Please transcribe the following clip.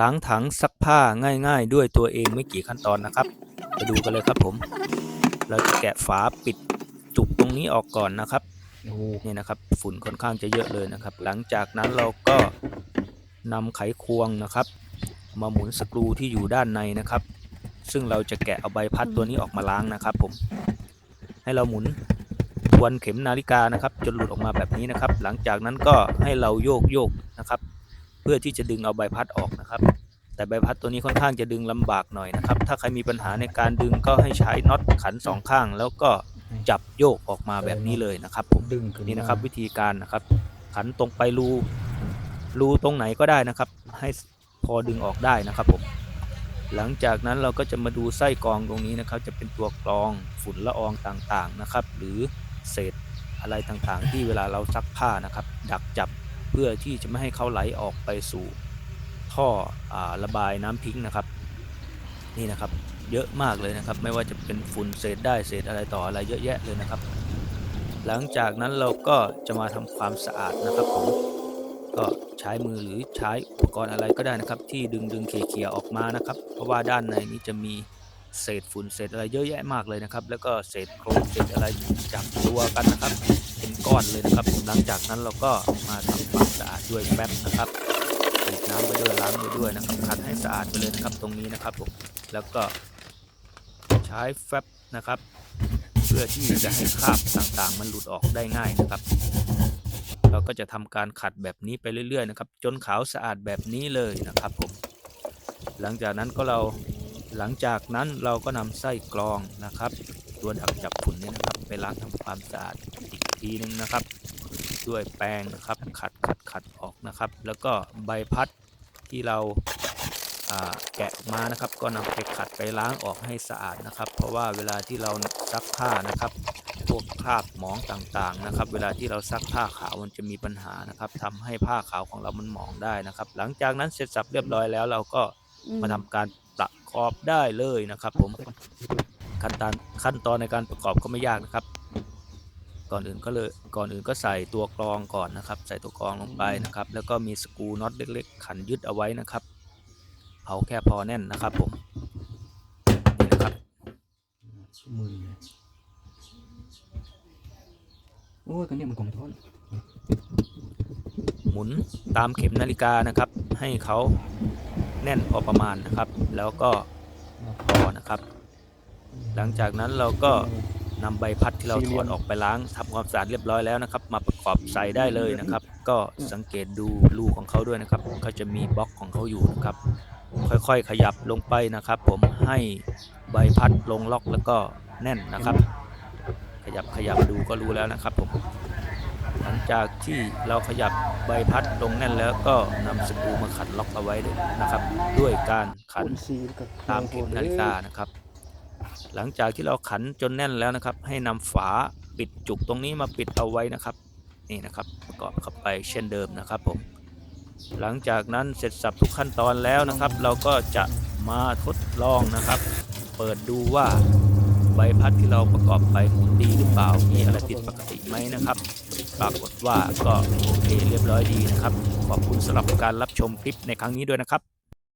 ล้างถังซักผ้าง่าย ๆ ด้วยตัวเองไม่กี่ขั้นตอนนะครับ ไปดูกันเลยครับผม เราจะแกะฝาปิดจุกตรงนี้ออกก่อนนะครับโอ้โหนี่นะครับฝุ่นค่อนข้างจะเยอะเลยนะครับ หลังจากนั้นเราก็นำไขควงนะครับ มาหมุนสกรูที่อยู่ด้านในนะครับ ซึ่งเราจะแกะเอาใบพัดตัวนี้ออกมาล้างนะครับ ผม ให้เราหมุนทวนเข็มนาฬิกานะครับ จนหลุดออกมาแบบนี้นะครับ หลังจากนั้นก็ให้เราโยกโยกนะครับเพื่อที่จะดึงเอาใบพัดออกนะครับ แต่ใบพัดตัวนี้ค่อนข้างจะดึงลำบากหน่อยนะครับ ถ้าใครมีปัญหาในการดึงก็ให้ใช้น็อตขันสองข้าง แล้วก็จับโยกออกมาแบบนี้เลยนะครับ ผมดึงขึ้นนี่นะครับวิธีการนะครับ ขันตรงไปรูรูตรงไหนก็ได้นะครับ ให้พอดึงออกได้นะครับผมหลังจากนั้นเราก็จะมาดูไส้กรองตรงนี้นะครับ จะเป็นตัวกรองฝุ่นละอองต่างๆนะครับ หรือเศษอะไรต่างๆ ที่เวลาเราซักผ้านะครับ ดักจับ เพื่อที่จะไม่ให้เขาไหลออกไปสู่ท่ออระบายน้ำทิ้งนะครับ นี่นะครับ เยอะมากเลยนะครับ ไม่ว่าจะเป็นฝุ่นเศษได้เศษอะไรต่ออะไรเยอะแยะเลยนะครับ หลังจากนั้นเราก็จะมาทำความสะอาดนะครับผมก็ใช้มือหรือใช้อุปกรณ์อะไรก็ได้นะครับ ที่ดึงดึงเขี่ยๆออกมานะครับ เพราะว่าด้านในนี้จะมีเศษฝุ่นเศษอะไรเยอะแยะมากเลยนะครับ แล้วก็เศษโครนเศษอะไรจับตัวกันนะครับ เป็นก้อนเลยนะครับ หลังจากนั้นเราก็มาทำความสะอาดด้วยแป๊บนะครับฉีดน้ำไปด้วยล้างไปด้วยนะครับขัดให้สะอาดไปเลยนะครับตรงนี้นะครับผมแล้วก็ใช้แฟบนะครับ เพื่อที่จะให้คราบต่างๆ มันหลุดออกได้ง่ายนะครับ เราก็จะทำการขัดแบบนี้ไปเรื่อยๆนะครับ จนขาวสะอาดแบบนี้เลยนะครับผมหลังจากนั้นก็เราหลังจากนั้นเราก็นำไส้กรองนะครับ ตัวดักจับฝุ่นเนี่ยนะครับไปล้างทำความสะอาดอีกทีนึงนะครับ ด้วยแป้งนะครับขัดขัดขัดออกนะครับ แล้วก็ใบพัดที่เราอ่าแกะมานะครับ ก็นำไปขัดไปล้างออกให้สะอาดนะครับ เพราะว่าเวลาที่เราซักผ้านะครับ พวกคราบหมองต่างๆนะครับ เวลาที่เราซักผ้าขาวมันจะมีปัญหานะครับทำให้ผ้าขาวของเรามันหมองได้นะครับ หลังจากนั้นเสร็จสับเรียบร้อยแล้วเราก็มาทำการประกอบได้เลยนะครับ ผม ขั้นตอนขั้นตอนในการประกอบก็ไม่ยากนะครับ ก่อนอื่นก็เลยก่อนอื่นก็ใส่ตัวกรองก่อนนะครับ ใส่ตัวกรองลงไปนะครับ แล้วก็มีสกรูน็อตเล็ก ๆ ขันยึดเอาไว้นะครับ เอาแค่พอแน่นนะครับผมนี่นะครับสู้มือเลยโอ้ยกันเนี่ยมันกองท้อนหมุนตามเข็มนาฬิกานะครับ ให้เขาแน่นพอประมาณนะครับ แล้วก็พอนะครับ หลังจากนั้นเราก็นำใบพัดที่เราถอดออกไปล้างทำความสะอาดเรียบร้อยแล้วนะครับ มาประกอบใส่ได้เลยนะครับ ก็สังเกตดูรูของเขาด้วยนะครับเขาจะมีบล็อกของเขาอยู่นะครับ ค่อยๆขยับลงไปนะครับ ผมให้ใบพัดลงล็อกแล้วก็แน่นนะครับ ขยับขยับดูก็รู้แล้วนะครับผมหลังจากที่เราขยับใบพัดลงแน่นแล้วก็นำสกรูมาขันล็อกเอาไว้ด้วยนะครับ ด้วยการขันตามเข็มนาฬิกานะครับ หลังจากที่เราขันจนแน่นแล้วนะครับ ให้นำฝาปิดจุกตรงนี้มาปิดเอาไว้นะครับ นี่นะครับประกอบเข้าไปเช่นเดิมนะครับผมหลังจากนั้นเสร็จสับทุกขั้นตอนแล้วนะครับ เราก็จะมาทดลองนะครับ เปิดดูว่าใบพัดที่เราประกอบไปหมุนดีหรือเปล่ามีอะไรผิดปกติไหมนะครับ ปรากฏว่าก็โอเคเรียบร้อยดีนะครับ ขอบคุณสำหรับการรับชมคลิปในครั้งนี้ด้วยนะครับ